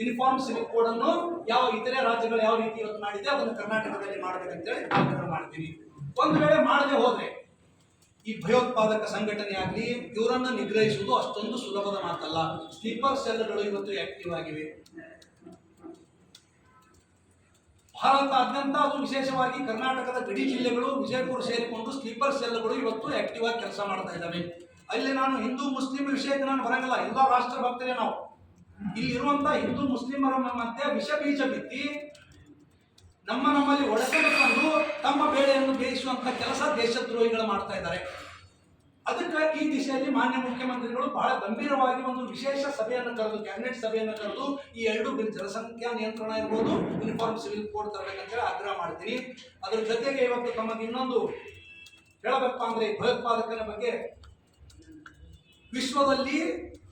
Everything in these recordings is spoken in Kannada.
ಯೂನಿಫಾರ್ಮ್ ಸಿವಿಲ್ ಕೋಡ್ ಅನ್ನು ಯಾವ ಇತರೆ ರಾಜ್ಯಗಳು ಯಾವ ರೀತಿ ಇವತ್ತು ಮಾಡಿದೆ, ಅದನ್ನು ಕರ್ನಾಟಕದಲ್ಲಿ ಮಾಡಬೇಕಂತೇಳಿ ಮಾಡ್ತೀವಿ. ಒಂದು ವೇಳೆ ಮಾಡದೆ ಹೋದ್ರೆ ಈ ಭಯೋತ್ಪಾದಕ ಸಂಘಟನೆ ಆಗಲಿ, ಇವರನ್ನು ನಿಗ್ರಹಿಸುವುದು ಅಷ್ಟೊಂದು ಸುಲಭದ ಮಾತಲ್ಲ. ಸ್ಲೀಪರ್ ಸೆಲ್ಗಳು ಇವತ್ತು ಆಕ್ಟಿವ್ ಆಗಿವೆ. ಭಾರತಾದ್ಯಂತ ಅದು ವಿಶೇಷವಾಗಿ ಕರ್ನಾಟಕದ ಗಡಿ ಜಿಲ್ಲೆಗಳು ವಿಜಯಪುರ ಸೇರಿಕೊಂಡು ಸ್ಲೀಪರ್ ಸೆಲ್ಗಳು ಇವತ್ತು ಆಕ್ಟಿವ್ ಆಗಿ ಕೆಲಸ ಮಾಡ್ತಾ ಇದ್ದಾವೆ. ಅಲ್ಲಿ ನಾನು ಹಿಂದೂ, ಮುಸ್ಲಿಂ ವಿಷಯಕ್ಕೆ ನಾನು ಬರಂಗಿಲ್ಲ. ಎಲ್ಲ ರಾಷ್ಟ್ರ ಭಕ್ತರೇ ನಾವು. ಇಲ್ಲಿ ಇರುವಂತ ಹಿಂದೂ ಮುಸ್ಲಿಮರ ಮಧ್ಯೆ ವಿಷ ಬೀಜ ಬಿತ್ತಿ ನಮ್ಮ ನಮ್ಮಲ್ಲಿ ಒಡಕನ್ನು ತಂದು ತಮ್ಮ ಬೇಳೆಯನ್ನು ಬೇಯಿಸುವಂತ ಕೆಲಸ ದೇಶದ್ರೋಹಿಗಳು ಮಾಡ್ತಾ ಇದ್ದಾರೆ. ಅದಕ್ಕೆ ಈ ದಿಶೆಯಲ್ಲಿ ಮಾನ್ಯ ಮುಖ್ಯಮಂತ್ರಿಗಳು ಬಹಳ ಗಂಭೀರವಾಗಿ ಒಂದು ವಿಶೇಷ ಸಭೆಯನ್ನು ಕರೆದು ಕ್ಯಾಬಿನೆಟ್ ಸಭೆಯನ್ನು ಕರೆದು ಈ ಎರಡು ಬಿಲ್ ಜನಸಂಖ್ಯಾ ನಿಯಂತ್ರಣ ಇರ್ಬೋದು ಯೂನಿಫಾರ್ಮ್ ಸಿವಿಲ್ ಕೋಡ್ ತರಬೇಕಂತೇಳಿ ಆಗ್ರಹ ಮಾಡ್ತೀನಿ. ಅದರ ಜೊತೆಗೆ ಇವತ್ತು ತಮಗೆ ಇನ್ನೊಂದು ಹೇಳಬೇಕಪ್ಪ ಅಂದ್ರೆ ಭಯೋತ್ಪಾದಕನ ಬಗ್ಗೆ. ವಿಶ್ವದಲ್ಲಿ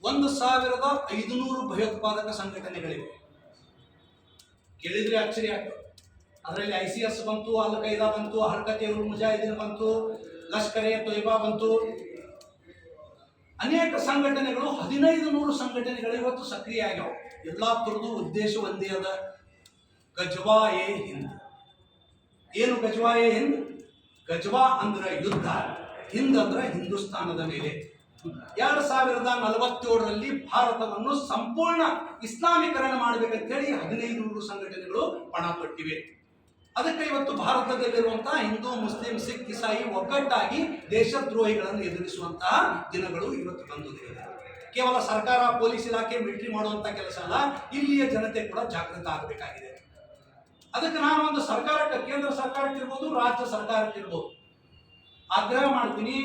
ಒಂದು ಸಾವಿರದ ಐದುನೂರು ಭಯೋತ್ಪಾದಕ ಸಂಘಟನೆಗಳಿವೆ. ಕೇಳಿದ್ರೆ ಆಶ್ಚರ್ಯ. ಆಗ್ತದೆ ಅದರಲ್ಲಿ ಐ ಸಿ ಎಸ್ ಬಂತು, ಅಲ್ ಖೈದಾ ಬಂತು ಹರ್ಕತೆ ಉಲ್ ಮುಜಾಹಿದೀನ್ ಬಂತು, ಲಷ್ಕರೆ ತೊಯ್ಬಾ ಬಂತು. ಅನೇಕ ಸಂಘಟನೆಗಳು ಹದಿನೈದು ನೂರು ಸಂಘಟನೆಗಳು ಇವತ್ತು ಸಕ್ರಿಯ ಆಗ್ಯಾವ. ಎಲ್ಲಾ ತುರ್ದು ಉದ್ದೇಶ ಒಂದೇ ಅದ. ಗಜ್ವಾ ಎ ಹಿಂದ್. ಏನು ಗಜ್ವಾ ಎ ಹಿಂದ್? ಗಜ್ವಾ ಅಂದ್ರೆ ಯುದ್ಧ, ಹಿಂದ್ ಅಂದ್ರೆ ಹಿಂದೂಸ್ತಾನದ ಮೇಲೆ. ಎರಡ್ ಸಾವಿರದ ನಲವತ್ತೇಳರಲ್ಲಿ ಭಾರತವನ್ನು ಸಂಪೂರ್ಣ ಇಸ್ಲಾಮೀಕರಣ ಮಾಡಬೇಕಂತೇಳಿ ಹದಿನೈದು ನೂರು ಸಂಘಟನೆಗಳು ಪಣ ತೊಟ್ಟಿವೆ. ಅದಕ್ಕೆ ಇವತ್ತು ಭಾರತದಲ್ಲಿರುವಂತಹ ಹಿಂದೂ, ಮುಸ್ಲಿಂ, ಸಿಖ್, ಇಸಾಯಿ ಒಗ್ಗಟ್ಟಾಗಿ ದೇಶದ್ರೋಹಿಗಳನ್ನು ಎದುರಿಸುವಂತಹ ದಿನಗಳು ಇವತ್ತು ಬಂದಿದೆ. ಕೇವಲ ಸರ್ಕಾರ, ಪೊಲೀಸ್ ಇಲಾಖೆ, ಮಿಲಿಟರಿ ಮಾಡುವಂತಹ ಕೆಲಸ ಅಲ್ಲ, ಇಲ್ಲಿಯ ಜನತೆ ಕೂಡ ಜಾಗೃತ ಆಗಬೇಕಾಗಿದೆ. ಅದಕ್ಕೆ ನಾನು ಒಂದು ಸರ್ಕಾರಕ್ಕೆ, ಕೇಂದ್ರ ಸರ್ಕಾರಕ್ಕಿರ್ಬೋದು ರಾಜ್ಯ ಸರ್ಕಾರಕ್ಕಿರ್ಬೋದು ಆಗ್ರಹ ಮಾಡ್ತೀನಿ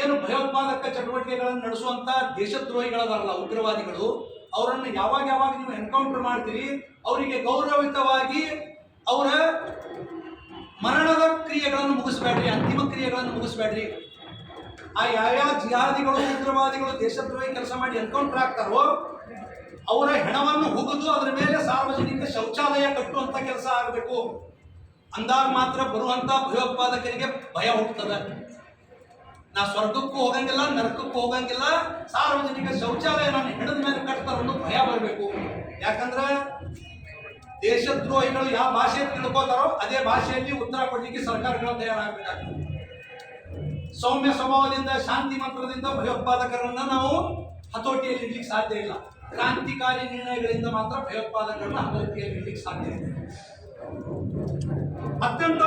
ಏನು ಭಯೋತ್ಪಾದಕ ಚಟುವಟಿಕೆಗಳನ್ನು ನಡೆಸುವಂತ ದೇಶದ್ರೋಹಿಗಳವರಲ್ಲ ಉಗ್ರವಾದಿಗಳು, ಅವರನ್ನು ಯಾವಾಗ ಯಾವಾಗ ನೀವು ಎನ್ಕೌಂಟರ್ ಮಾಡ್ತೀರಿ, ಅವರಿಗೆ ಗೌರವಿತವಾಗಿ ಅವರ ಮರಣದ ಕ್ರಿಯೆಗಳನ್ನು ಮುಗಿಸ್ಬೇಡ್ರಿ, ಅಂತಿಮ ಕ್ರಿಯೆಗಳನ್ನು ಮುಗಿಸ್ಬೇಡ್ರಿ. ಆ ಯಾವ್ಯಾವ ಜಿಹಾದಿಗಳು, ಉಗ್ರವಾದಿಗಳು, ದೇಶದ್ರೋಹಿ ಕೆಲಸ ಮಾಡಿ ಎನ್ಕೌಂಟರ್ ಆಗ್ತಾರೋ, ಅವರ ಹೆಣವನ್ನು ಹುಗಿದು ಅದರ ಮೇಲೆ ಸಾರ್ವಜನಿಕ ಶೌಚಾಲಯ ಕಟ್ಟುವಂತ ಕೆಲಸ ಆಗಬೇಕು. ಅಂದಾಗ ಮಾತ್ರ ಬರುವಂತ ಭಯೋತ್ಪಾದಕರಿಗೆ ಭಯ ಹೋಗ್ತದೆ ನಾ ಸ್ವರ್ಗಕ್ಕೂ ಹೋಗಂಗಿಲ್ಲ, ನರಕಕ್ಕೂ ಹೋಗಂಗಿಲ್ಲ, ಸಾರ್ವಜನಿಕ ಶೌಚಾಲಯ ನಾನು ಹೆಣದ ಮೇಲೆ ಕಟ್ತಾರ ಒಂದು ಭಯ ಬರಬೇಕು. ಯಾಕಂದ್ರೆ ದೇಶದ್ರೋಹಿಗಳು ಯಾವ ಭಾಷೆ ತಿಳ್ಕೋತಾರೋ ಅದೇ ಭಾಷೆಯಲ್ಲಿ ಉತ್ತರ ಕೊಡ್ಲಿಕ್ಕೆ ಸರ್ಕಾರಗಳು ತಯಾರಾಗಬೇಕಾಗ್ತದೆ. ಸೌಮ್ಯ ಸ್ವಭಾವದಿಂದ, ಶಾಂತಿ ಮಂತ್ರದಿಂದ ಭಯೋತ್ಪಾದಕರನ್ನ ನಾವು ಹತೋಟಿಯಲ್ಲಿ ಇಡ್ಲಿಕ್ಕೆ ಸಾಧ್ಯ ಇಲ್ಲ. ಕ್ರಾಂತಿಕಾರಿ ನಿರ್ಣಯಗಳಿಂದ ಮಾತ್ರ ಭಯೋತ್ಪಾದಕರನ್ನ ಹತೋಟಿಯಲ್ಲಿ ಇಡ್ಲಿಕ್ಕೆ ಸಾಧ್ಯ ಇದೆ ಅತ್ಯಂತ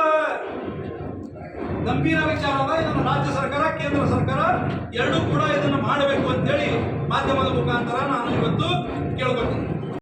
ಗಂಭೀರ ವಿಚಾರದ ಇದನ್ನು ರಾಜ್ಯ ಸರ್ಕಾರ, ಕೇಂದ್ರ ಸರ್ಕಾರ ಎರಡೂ ಕೂಡ ಇದನ್ನು ಮಾಡಬೇಕು ಅಂತೇಳಿ ಮಾಧ್ಯಮದ ಮುಖಾಂತರ ನಾನು ಇವತ್ತು ಕೇಳ್ಕೊತೀನಿ